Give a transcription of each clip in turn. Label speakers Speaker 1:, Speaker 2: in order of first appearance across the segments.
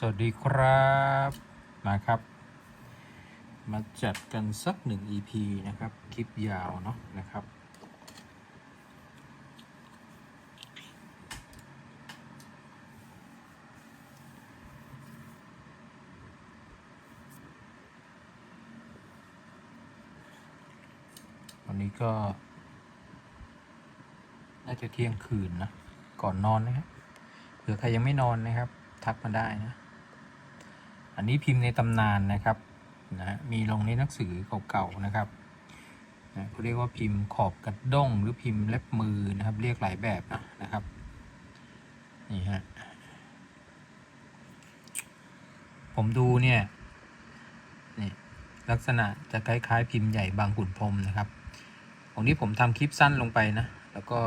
Speaker 1: สวัสดีครับ มาครับ มาจัดกันสักหนึ่ง EP นะครับ คลิปยาวเนาะนะครับ วันนี้ก็ น่าจะเที่ยงคืนนะ ก่อนนอนนะครับเผื่อใครยังไม่นอนนะครับ ทักมาได้นะ อันนี้พิมพ์ในตำนานนะครับนะมีลงในหนังสือเก่าๆนะครับนะเขาเรียกว่าพิมพ์ขอบกระด้งหรือพิมพ์เล็บมือนะครับ เรียกหลายแบบนะครับนี่ฮะผมดูเนี่ยนี่ลักษณะจะคล้ายๆ พิมพ์ใหญ่บางขุนพรมนะครับของนี้ผมทำคลิปสั้นลงไปนะ แล้วก็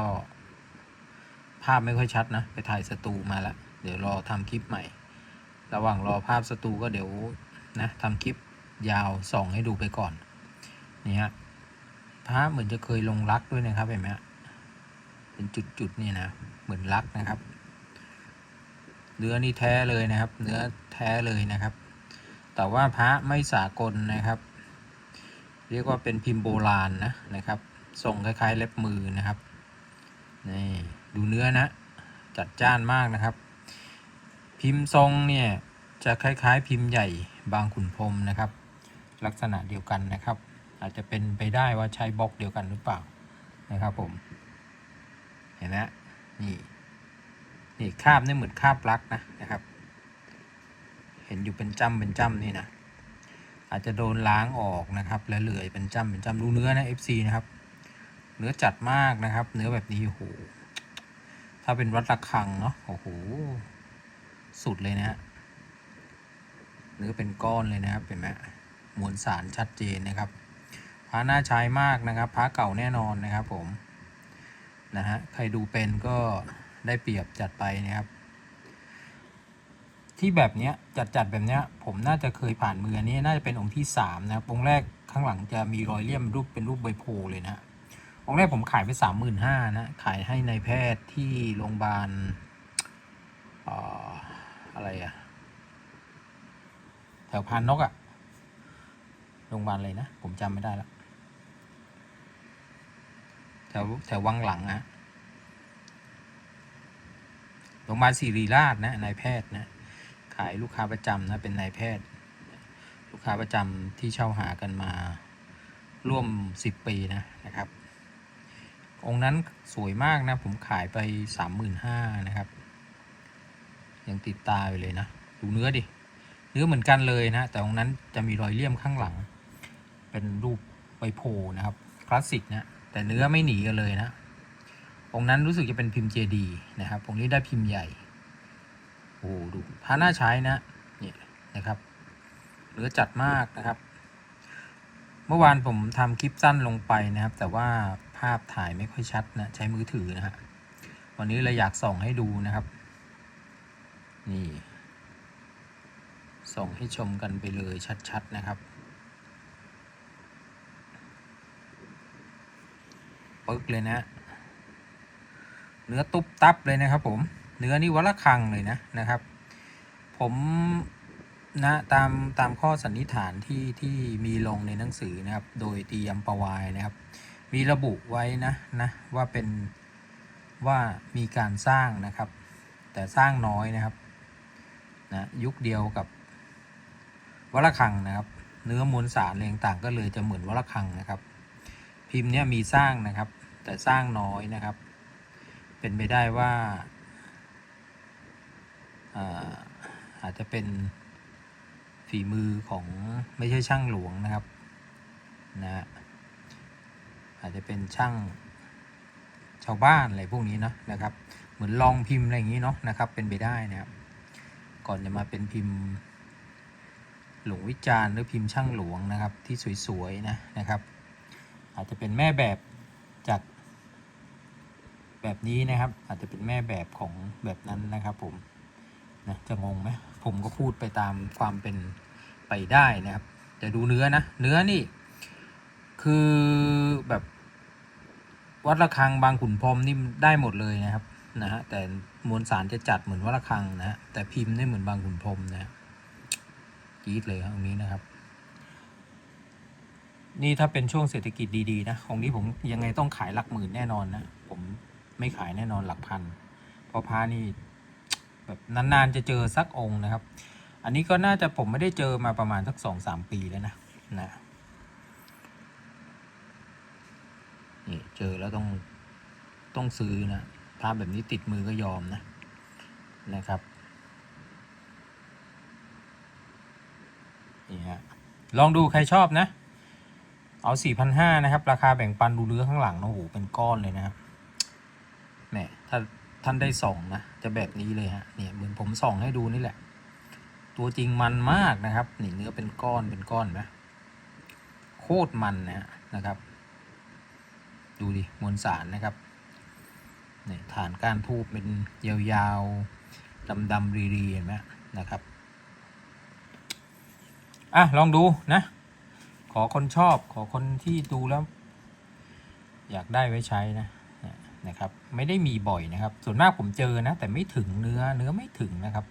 Speaker 1: ภาพไม่ค่อยชัดนะ ไปถ่ายสตูมาล้วเดี๋ยวรอทำคลิปใหม่ ระหว่างรอภาพสตูก็เดี๋ยวนะทำคลิปยาวส่องให้ดูไปก่อนนี่ฮะพระเหมือนจะเคยลงรักด้วยนะครับเห็นไหมเป็นจุดๆนี่นะเหมือนรักนะครับ เนื้อนี่แท้เลยนะครับ เนื้อแท้เลยนะครับ แต่ว่าพระไม่สากลนะครับ เรียกว่าเป็นพิมพ์โบราณนะนะครับทรงคล้ายๆเล็บมือนะครับนี่ดูเนื้อนะ จัดจ้านมากนะครับ พิมพ์ทรงเนี่ยจะคล้ายๆ พิมพ์ใหญ่บางขุนพรมนะครับ ลักษณะเดียวกันนะครับ อาจจะเป็นไปได้ว่าใช้บล็อกเดียวกันหรือเปล่านะครับผม เห็นไหมนี่นี่คาบนี่เหมือนคาบลักนะนะครับ เห็นอยู่เป็นจ้ำเป็นจ้ำนี่นะอาจจะโดนล้างออกนะครับแล้วเหลือเป็นจ้ำเป็นจ้ำดูเนื้อนะ FC นะครับ เนื้อจัดมากนะครับ เนื้อแบบนี้โอ้โหถ้าเป็นวัดระฆังเนาะโอ้โห สุดเลยนะฮะเนื้อเป็นก้อนเลยนะครับเป็นไหมมวลสารชัดเจนนะครับพระน่าใช้มากนะครับพระเก่าแน่นอนนะครับผมนะฮะใครดูเป็นก็ได้เปรียบจัดไปนะครับ ที่แบบเนี้ยจัดจัดแบบเนี้ยผมน่าจะเคยผ่านมือนี้น่าจะเป็นองค์ที่สามนะครับองค์แรกข้างหลังจะมีรอยเลี่ยมรูปเป็นรูปใบโพเลยนะฮะองค์แรกผมขายไปสามหมื่นห้านะขายให้ในายแพทย์ที่โรงพยาบาลอ่อ อะไรอะแถวพานนกอะโรงพยาบาลอะไรนะ ผมจำไม่ได้ละแถวแถววังหลังอะโรงพยาบาลศิริราชนะนายแพทย์นะ ขายลูกค้าประจำนะ เป็นนายแพทย์ ลูกค้าประจำที่เช่าหากันมาร่วมสิบปีนะนะครับ องค์นั้นสวยมากนะ ผมขายไปสามหมื่นห้านะครับ ยังติดตาอยู่เลยนะ ดูเนื้อดิ เนื้อเหมือนกันเลยนะ แต่องนั้นจะมีรอยเลี่ยมข้างหลัง เป็นรูปใบโพนะครับ คลาสสิกนะ แต่เนื้อไม่หนีกันเลยนะองนั้นรู้สึกจะเป็นพิมพ์เจดีนะครับองนี้ได้พิมพ์ใหญ่ โอ้ดูพระน่าใช้นะนี่นะครับเนื้อจัดมากนะครับ เมื่อวานผมทำคลิปสั้นลงไปนะครับ แต่ว่าภาพถ่ายไม่ค่อยชัดนะ ใช้มือถือนะฮะวันนี้เลยอยากส่องให้ดูนะครับ นี่ส่งให้ชมกันไปเลยชัด ๆ นะครับปึ๊กเลยนะ เนื้อตุบตับเลยนะครับ ผม เนื้อนี่วัละคังเลยนะนะครับ ผมนะตามตามข้อสันนิษฐานที่ที่มีลงในหนังสือนะครับ โดยตียมปวายนะครับ มีระบุไว้นะนะว่าเป็นว่ามีการสร้างนะครับ แต่สร้างน้อยนะครับ นะยุคเดียวกับวัลคังนะครับ เนื้อมวลสารอะไรต่างก็เลยจะเหมือนวัลคังนะครับ พิมพ์เนี้ยมีสร้างนะครับ แต่สร้างน้อยนะครับ เป็นไปได้ว่าอาอาจจะเป็นฝีมือของไม่ใช่ช่างหลวงนะครับนะฮะอาจจะเป็นช่างชาวบ้านอะไรพวกนี้เนาะนะครับ เหมือนลองพิมพ์อะไรอย่างนี้เนาะนะครับ เป็นไปได้นะครับ ก่อนจะมาเป็นพิมพ์หลวงวิจารณ์หรือพิมพ์ช่างหลวงนะครับที่สวยๆนะนะครับ อาจจะเป็นแม่แบบจากแบบนี้นะครับ อาจจะเป็นแม่แบบของแบบนั้นนะครับ ผมนะจะงงไหมผมก็พูดไปตามความเป็นไปได้นะครับแต่ดูเนื้อนะ เนื้อนี่ คือแบบวัดระฆังบางขุนพรหมนี่ได้หมดเลยนะครับ นะฮะแต่มวลสารจะจัดเหมือนวัดระฆังนะฮะแต่พิมพ์ได้เหมือนบางขุนพรมนะฮะกรีดเลยครับตรงนี้นะครับ นี่ถ้าเป็นช่วงเศรษฐกิจดีๆนะของนี้ผมยังไงต้องขายหลักหมื่นแน่นอนนะผมไม่ขายแน่นอนหลักพันเพราะพระนี่แบบนานๆจะเจอสักองค์นะครับ อันนี้ก็น่าจะผมไม่ได้เจอมาประมาณสักสองสามปีแล้วนะนะนี่เจอแล้วต้องต้องซื้อนะ พระแบบนี้ติดมือก็ยอมนะนะครับนี่ฮะลองดูใครชอบนะ เอาสี่พันห้านะครับ ราคาแบ่งปันดูเนื้อข้างหลังนะโอ้โหเป็นก้อนเลยนะครับแหมถ้าท่านได้ส่องนะจะแบบนี้เลยฮะเนี่ยเหมือนผมส่องให้ดูนี่แหละ ตัวจริงมันมากนะครับนี่เนื้อเป็นก้อนเป็นก้อนนะโคตรมันนะนะครับ ดูดิมวลสารนะครับ นี่ฐานก้านทูบเป็นยาวๆดำๆรีๆเห็นไหมนะครับอะลองดูนะ ขอคนชอบขอคนที่ดูแล้ว อยากได้ไว้ใช้นะนะครับ ไม่ได้มีบ่อยนะครับ ส่วนมากผมเจอนะ แต่ไม่ถึงเนื้อเนื้อไม่ถึงนะครับ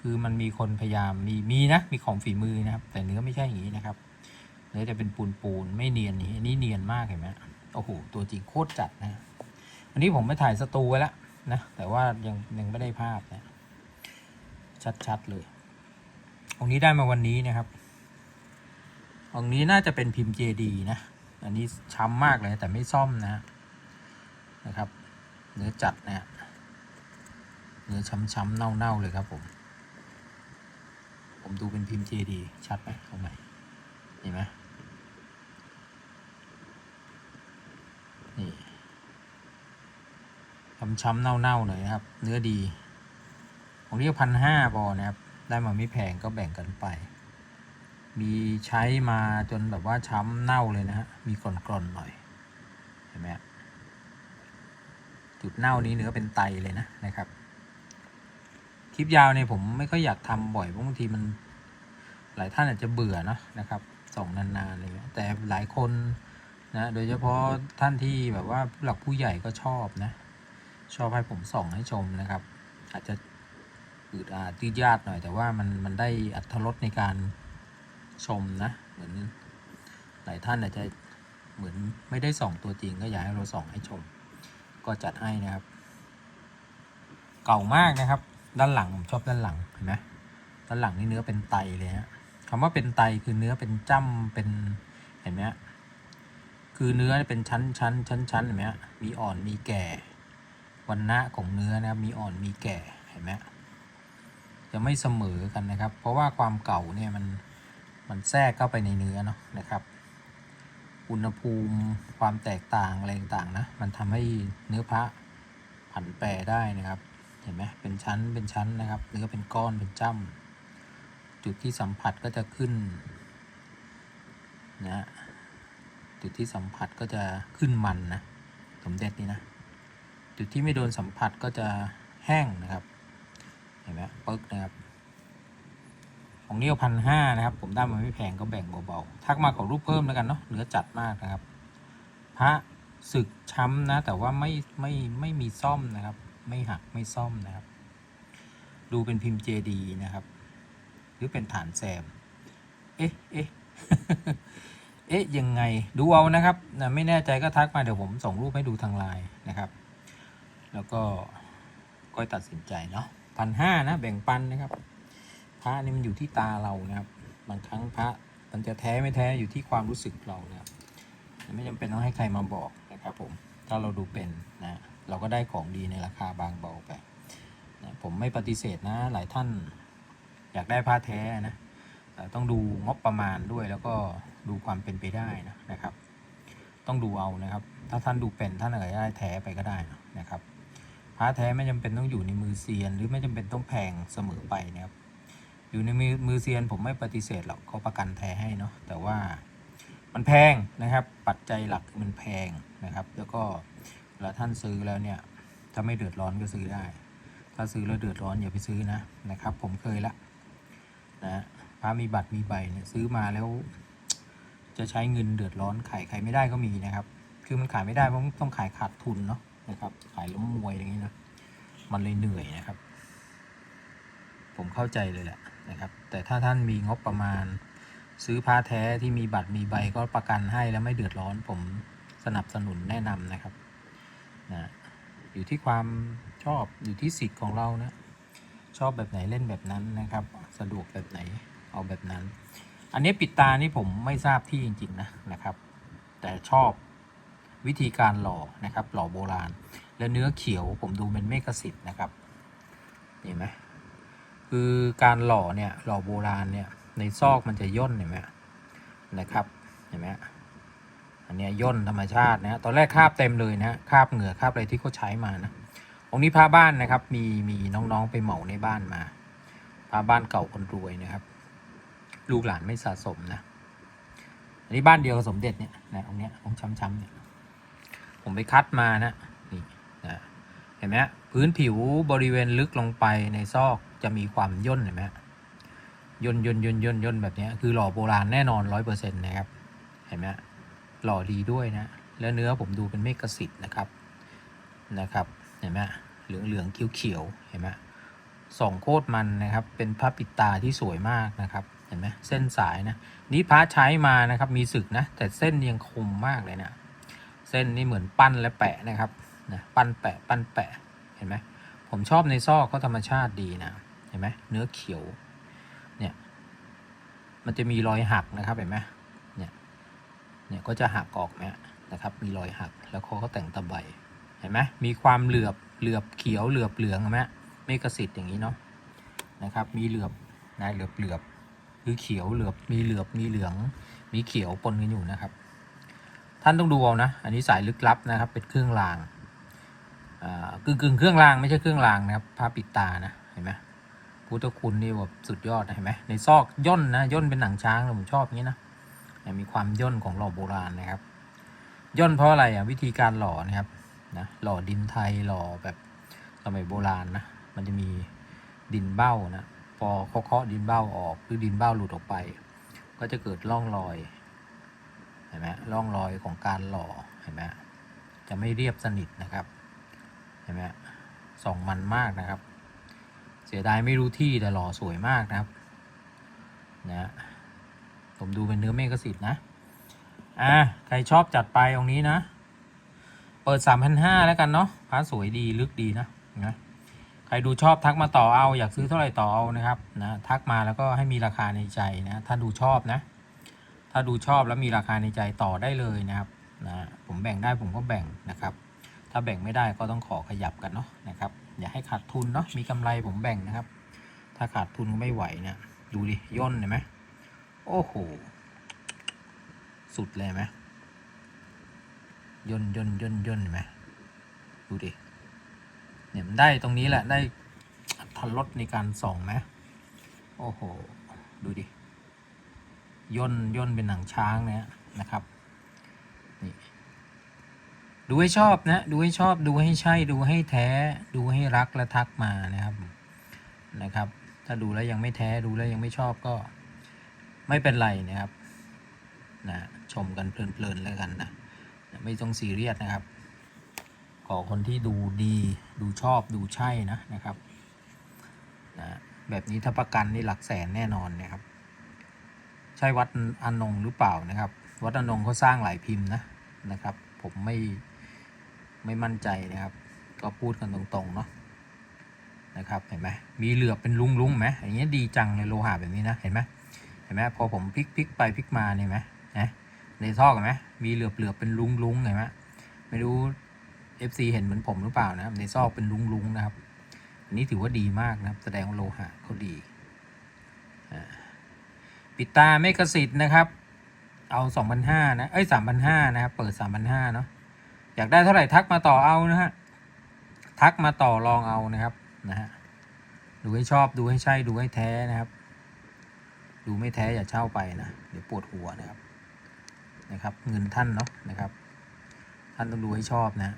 Speaker 1: คือมันมีคนพยายามมีมีนะมีของฝีมือนะครับ แต่เนื้อไม่ใช่อย่างนี้นะครับเนื้อจะเป็นปูนปูนๆไม่เนียนนี่นนี้เนียนมากเห็นไหมโอ้โหตัวจริงโคตรจัดนะ อันนี้ผมไปถ่ายสตูไว้แล้วนะ แต่ว่ายังยังไม่ได้ภาพนะชัดๆเลยองนี้ได้มาวันนี้นะครับองนี้น่าจะเป็นพิมพ์เจดีนะ อันนี้ช้ำมากเลยแต่ไม่ซ่อมนะนะครับ เนื้อจัดนะเนื้อช้ำๆเน่าๆเลยครับผม ผมดูเป็นพิมพ์เจดีชัดไหมเอาใหมเห็นไหม ช้ำๆเน่าๆหน่อยนะครับ เนื้อดีผมเรียกพันห้าพอนะครับ ได้มาไม่แพงก็แบ่งกันไป มีใช้มาจนแบบว่าช้ำเน่าเลยนะฮะ มีกร่อนๆหน่อย เห็นไหมจุดเน่านี้เนื้อเป็นไตเลยนะนะครับ คลิปยาวเนี่ยผมไม่ค่อยอยากทำบ่อยเพราะบางทีมัน หลายท่านอาจจะเบื่อเนอะนะครับส่งนานๆอะไรเงี้ยแต่หลายคนนะ โดยเฉพาะท่านที่แบบว่าหลักผู้ใหญ่ก็ชอบนะ ชอบให้ผมส่องให้ชมนะครับ อาจจะอืดอาดยืดยาดหน่อย แต่ว่ามันมันได้อัตรสในการชมนะ เหมือนหลายท่านอาจจะเหมือนไม่ได้ส่องตัวจริง ก็อยากให้เราส่องให้ชม ก็จัดให้นะครับ เก่ามากนะครับ ด้านหลังผมชอบด้านหลังเห็นไหมด้านหลังนี่เนื้อเป็นไตเลยฮะคำว่าเป็นไตคือเนื้อเป็นจ้ำเป็นเห็นไหมคือเนื้อเป็นชั้นชั้นชั้นชั้นเห็นไหมมีอ่อนมีแก่ วันณะของเนื้อนะครับมีอ่อนมีแก่เห็นไหมจะไม่เสมอกันนะครับ เพราะว่าความเก่าเนี่ยมันมันแทรกเข้าไปในเนื้อเนาะนะครับ อุณหภูมิความแตกต่างอะไรต่างนะมันทำให้เนื้อพระผันแปรได้นะครับ เห็นไหมเป็นชั้นเป็นชั้นนะครับเนื้อเป็นก้อนเป็นจ้ำจุดที่สัมผัสก็จะขึ้นนะจุดที่สัมผัสก็จะขึ้นมันนะสมเด็จนี่นะ จุดที่ไม่โดนสัมผัสก็จะแห้งนะครับ เห็นไหมปึ๊กนะครับ ของนี้พันห้านะครับ ผมได้มาไม่แพงก็แบ่งเบาๆทักมาขอรูปเพิ่มแล้วกันเนาะเนื้อจัดมากนะครับ พระศึกช้ำนะ แต่ว่าไม่ไม่ไม่มีซ่อมนะครับ ไม่หักไม่ซ่อมนะครับ ดูเป็นพิมพ์เจดีนะครับ หรือเป็นฐานแซม เอ๊ะเอ๊ะเอ๊ะยังไงดูเอานะครับนะไม่แน่ใจก็ทักมาเดี๋ยวผมส่งรูปให้ดูทางไลน์นะครับ แล้วก็ก็ตัดสินใจเนาะพันห้านะแบ่งปันนะครับพระนี่มันอยู่ที่ตาเรานะครับ บางครั้งพระมันจะแท้ไม่แท้อยู่ที่ความรู้สึกเรานะครับไม่จำเป็นต้องให้ใครมาบอกนะครับผมถ้าเราดูเป็นนะเราก็ได้ของดีในราคาบางเบาไปนะผมไม่ปฏิเสธนะ หลายท่านอยากได้ผ้าแท้นะต่ต้องดูงบประมาณด้วยแล้วก็ดูความเป็นไปได้นะนะครับ ต้องดูเอานะครับ ถ้าท่านดูเป็นท่านอาจจะได้แท้ไปก็ได้นะครับ ผ้าแท้ไม่จำเป็นต้องอยู่ในมือเซียน หรือไม่จำเป็นต้องแพงเสมอไปนะครับ อยู่ในมือมือเซียนผมไม่ปฏิเสธหรอกเขาประกันแท้ให้เนาะแต่ว่ามันแพงนะครับ ปัจจัยหลักมันแพงนะครับ แล้วก็เวลาท่านซื้อแล้วเนี่ย ถ้าไม่เดือดร้อนก็ซื้อได้ ถ้าซื้อแล้วเดือดร้อนอย่าไปซื้อนะนะครับ ผมเคยละนะพระมีบัตรมีใบเนี่ยซื้อมาแล้ว จะใช้เงินเดือดร้อนขายขายไม่ได้ก็มีนะครับ คือมันขายไม่ได้เพราะต้องขายขาดทุนเนาะ นะครับขายล้มมวยอย่างนี้นะมันเลยเหนื่อยนะครับ ผมเข้าใจเลยแหละนะครับ แต่ถ้าท่านมีงบประมาณ ซื้อผ้าแท้ที่มีบัตรมีใบก็ประกันให้แล้วไม่เดือดร้อน ผมสนับสนุนแนะนำนะครับนะอยู่ที่ความชอบอยู่ที่สิทธิ์ของเรานะชอบแบบไหนเล่นแบบนั้นนะครับ สะดวกแบบไหนเอาแบบนั้น อันนี้ปิดตานี่ผมไม่ทราบที่จริง ๆ นะนะครับ แต่ชอบ วิธีการหล่อนะครับ หล่อโบราณ และเนื้อเขียวผมดูเป็นเมกะสิทธิ์นะครับเห็นไหมคือการหล่อเนี่ยหล่อโบราณเนี่ยในซอกมันจะย่นเห็นไหมนะครับเห็นไหมอันนี้ย่นธรรมชาตินะตอนแรกคาบเต็มเลยนะคาบเหงื่อคาบอะไรที่เขาใช้มานะองค์นี้พระบ้านนะครับ มีมีน้องๆไปเหมาในบ้านมาพระบ้านเก่าคนรวยนะครับ ลูกหลานไม่สะสมนะอันนี้บ้านเดียวกับสมเด็จเนี่ยนะองค์เนี้ยองค์ช้ำๆเนี่ย ผมไปคัดมานะนี่นะเห็นไหมพื้นผิวบริเวณลึกลงไปในซอกจะมีความย่นเห็นไหมย่นย่นย่นย่นย่นแบบนี้คือหล่อโบราณแน่นอนร้อยเปอร์เซ็นต์นะครับ เห็นไหมหล่อดีด้วยนะ แล้วเนื้อผมดูเป็นเมกสิทธิ์นะครับนะครับ เห็นไหมเหลืองเหลืองเขียวเขียวเห็นไหมสองโคตรมันนะครับ เป็นพระปิดตาที่สวยมากนะครับ เห็นไหมเส้นสายนะ นี่พระใช้มานะครับ มีสึกนะ แต่เส้นยังคมมากเลยนะ เส้นนี่เหมือนปั้นและแปะนะครับนะปั้นแปะปั้นแปะเห็นไหมผมชอบในซอกเขาธรรมชาติดีนะเห็นไหมเนื้อเขียวเนี่ยมันจะมีรอยหักนะครับเห็นไหมเนี่ยเนี่ยก็จะหักออกเนี่ยนะครับมีรอยหักแล้วเขาก็แต่งตะไบเห็นไหมมีความเหลือบเหลือบเขียวเหลือบเหลืองเห็นไหมเมกะสิทธิ์อย่างนี้เนาะนะครับมีเหลือบนะเหลือบเหลือบคือเขียวเหลือบมีเหลือบมีเหลือง มีเขียวปนกันอยู่นะครับ ท่านต้องดูเอานะ อันนี้สายลึกลับนะครับ เป็นเครื่องรางอ่ากึ่งกึ่งเครื่องรางไม่ใช่เครื่องรางนะครับผ้าปิดตานะเห็นไหมพุทธคุณนี่แบบสุดยอดเห็นไหมในซอกย่นนะย่นเป็นหนังช้างนะผมชอบอย่างนี้นะมีความย่นของหล่อโบราณนะครับ ย่นเพราะอะไรอะวิธีการหล่อนะครับนะหล่อดินไทยหล่อแบบสมัยโบราณนะมันจะมีดินเบ้านะพอเขาเคาะดินเบ้าออกหรือดินเบ้าหลุดออกไป ก็จะเกิดร่องรอย เห็นไหมร่องรอยของการหล่อเห็นไหมจะไม่เรียบสนิทนะครับ เห็นไหมส่องมันมากนะครับ เสียดายไม่รู้ที่แต่หล่อสวยมากนะครับนะผมดูเป็นเนื้อเมฆสิทธิ์นะอะใครชอบจัดไปองนี้นะ เปิดสามพันห้าแล้วกันเนาะพระสวยดีลึกดีนะนะใครดูชอบทักมาต่อเอาอยากซื้อเท่าไหร่ต่อเอานะครับนะทักมาแล้วก็ให้มีราคาในใจนะ ถ้าดูชอบนะ ถ้าดูชอบแล้วมีราคาในใจต่อได้เลยนะครับนะผมแบ่งได้ผมก็แบ่งนะครับ ถ้าแบ่งไม่ได้ก็ต้องขอขยับกันเนาะนะครับ อย่าให้ขาดทุนเนาะมีกำไรผมแบ่งนะครับ ถ้าขาดทุนก็ไม่ไหวเนี่ยดูดิย่นเห็นไหมโอ้โหสุดเลยไหมย่นย่นย่นย่นเห็นไหมดูดิเนี่ยมันได้ตรงนี้แหละได้ทันลดในการส่องไหมโอ้โห ดูดิ ย่นย่นเป็นหนังช้างเนี่ยนะครับนี่ดูให้ชอบนะดูให้ชอบดูให้ใช่ดูให้แท้ ดูให้รักและทักมานะครับนะครับ ถ้าดูแล้วยังไม่แท้ดูแล้วยังไม่ชอบก็ไม่เป็นไรนะครับนะชมกันเพลินๆแล้วกันนะไม่ต้องซีเรียสนะครับ ขอคนที่ดูดีดูชอบดูใช่นะนะครับนะแบบนี้ถ้าประกันนี่หลักแสนแน่นอนนะครับ ใช่วัดอนงหรือเปล่านะครับ วัดอนงเขาสร้างหลายพิมพ์นะนะครับ ผมไม่ไม่มั่นใจนะครับ ก็พูดกันตรงๆเนาะนะครับเห็นไหมมีเหลือบเป็นลุงๆไหมอย่างเงี้ยดีจังเลยโลหะแบบนี้นะเห็นไหมเห็นไหมพอผมพลิกพลิกไปพลิกมาเนี่ยไหมนะในท่อเห็นไหมมีเหลือบเหลือบเป็นลุงลุงเห็นไหมไม่รู้ FC เห็นเหมือนผมหรือเปล่านะครับในซอกเป็นลุงลุงนะครับอันนี้ถือว่าดีมากนะครับ แสดงว่าโลหะเขาดีอ่า ปิดตาเมกสิทธิ์นะครับ เอาสองพันห้านะ เอ้ยสามพันห้านะครับ เปิดสามพันห้าเนาะ อยากได้เท่าไหร่ทักมาต่อเอานะฮะ ทักมาต่อรองเอานะครับ นะฮะ ดูให้ชอบ ดูให้ใช่ ดูให้แท้นะครับ ดูไม่แท้อย่าเช่าไปนะ เดี๋ยวปวดหัวนะครับ นะครับ เงินท่านเนาะนะครับ ท่านต้องดูให้ชอบนะ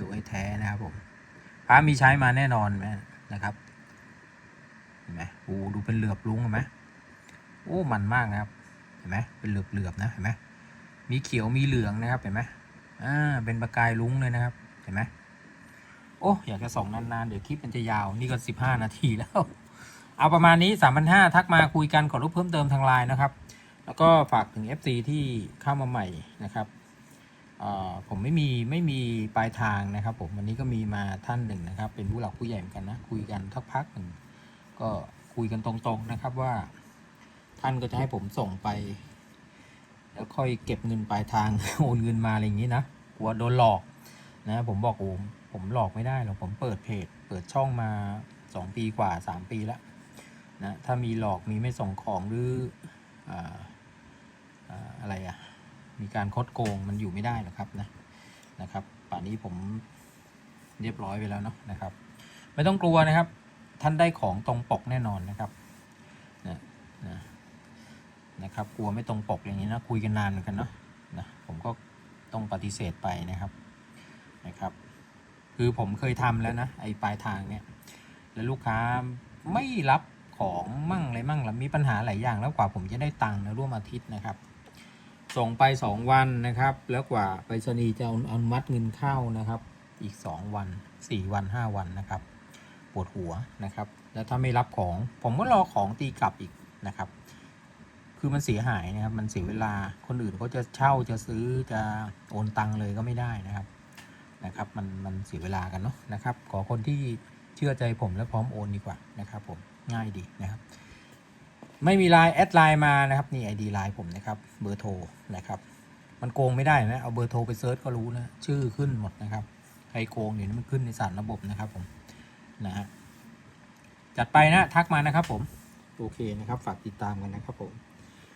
Speaker 1: ดูให้แท้นะครับผมพระมีใช้มาแน่นอนไหมนะครับ เห็นไหมโอ้ดูเป็นเหลือบลุงเห็นไหม โอ้มันมากนะครับ เห็นไหมเป็นเหลือบๆนะเห็นไหมมีเขียวมีเหลืองนะครับเห็นไหมอ่าเป็นประกายลุ้งเลยนะครับ เห็นไหมโอ้อยากจะส่องนานๆเดี๋ยวคลิปมันจะยาวนี่ก็สิบห้านาทีแล้ว เอาประมาณนี้สามพันห้าทักมาคุยกันขอรูปเพิ่มเติมทางไลน์นะครับ แล้วก็ฝากถึง FC ที่เข้ามาใหม่นะครับผมไม่มีไม่มีปลายทางนะครับ ผมวันนี้ก็มีมาท่านหนึ่งนะครับ เป็นผู้หลักผู้ใหญ่เหมือนกันนะคุยกันทักพักหนึ่งก็คุยกันตรงๆนะครับว่า ท่านก็จะให้ผมส่งไป แล้วค่อยเก็บเงินปลายทาง โอนเงินมาอะไรอย่างนี้นะกลัวโดนหลอกนะผมบอกโอ้ผมหลอกไม่ได้หรอกผมเปิดเพจ เปิดช่องมาสองปีกว่าสามปีแล้วนะถ้ามีหลอกมีไม่ส่งของหรืออาอ่าอะไรอะมีการคดโกงมันอยู่ไม่ได้หรอกครับนะนะครับป่านนี้ผมเรียบร้อยไปแล้วเนาะนะครับ ไม่ต้องกลัวนะครับ ท่านได้ของตรงปกแน่นอนนะครับนะนะ นะครับ กลัวไม่ตรงปกอย่างนี้นะ คุยกันนานเหมือนกันเนาะนะผมก็ต้องปฏิเสธไปนะครับนะครับ คือผมเคยทำแล้วนะไอ้ปลายทางเนี่ย แล้วลูกค้าไม่รับของมั่งอะไรมั่งแล้วมีปัญหาหลายอย่างแล้วกว่าผมจะได้ตังค์นะร่วมอาทิตย์นะครับ ส่งไปสองวันนะครับ แล้วกว่าไปรษณีย์จะอาอนุมัติเงินเข้านะครับ อีกสองวันสี่วันห้าวันนะครับ ปวดหัวนะครับ แล้วถ้าไม่รับของ ผมก็รอของตีกลับอีกนะครับ คือมันเสียหายนะครับ มันเสียเวลาคนอื่นเขาจะเช่าจะซื้อจะโอนตังเลยก็ไม่ได้นะครับนะครับ มันมันเสียเวลากันเนาะนะครับ ขอคนที่เชื่อใจผมและพร้อมโอนดีกว่านะครับ ผมง่ายดีนะครับ ไม่มีไลน์แอดไลน์มานะครับนี่ไอดีไลน์ผมนะครับเบอร์โทรนะครับ มันโกงไม่ได้นะเอาเบอร์โทรไปเซิร์ชก็รู้นะชื่อขึ้นหมดนะครับใครโกงเดี๋ยวมันขึ้นในสารระบบนะครับผมนะฮะจัดไปนะทักมานะครับผม โอเคนะครับ ฝากติดตามกันนะครับผม